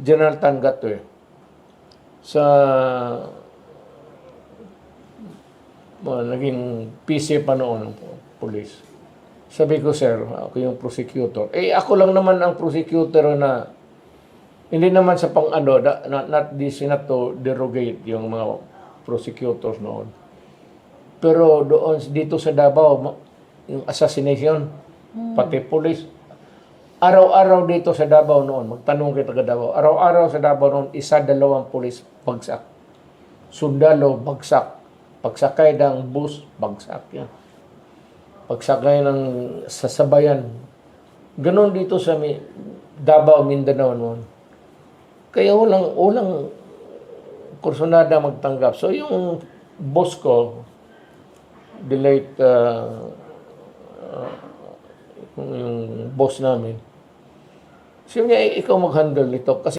General Tangat to eh. Sa uh, naging PC pa noon ng police. Sabi ko, sir, ako yung prosecutor. Eh, ako lang naman ang prosecutor na hindi naman sa pang ano, da, not, not this not to derogate yung mga prosecutors noon. Pero doon, dito sa Davao, yung assassination, pati police, araw-araw dito sa Davao noon, magtanong kita taga Davao, araw-araw sa Davao noon, isa, dalawang police, bagsak. Sundalo, bagsak. Pagsakay ng bus, bagsak yan. Pagsakay ng sasabayan. Ganon dito sa Davao, Mindanao noon. Kaya walang, walang kursunada magtanggap. So yung boss ko, the late, uh, uh, yung boss namin, sabi niya, "Eh, ikaw mag-handle nito. Kasi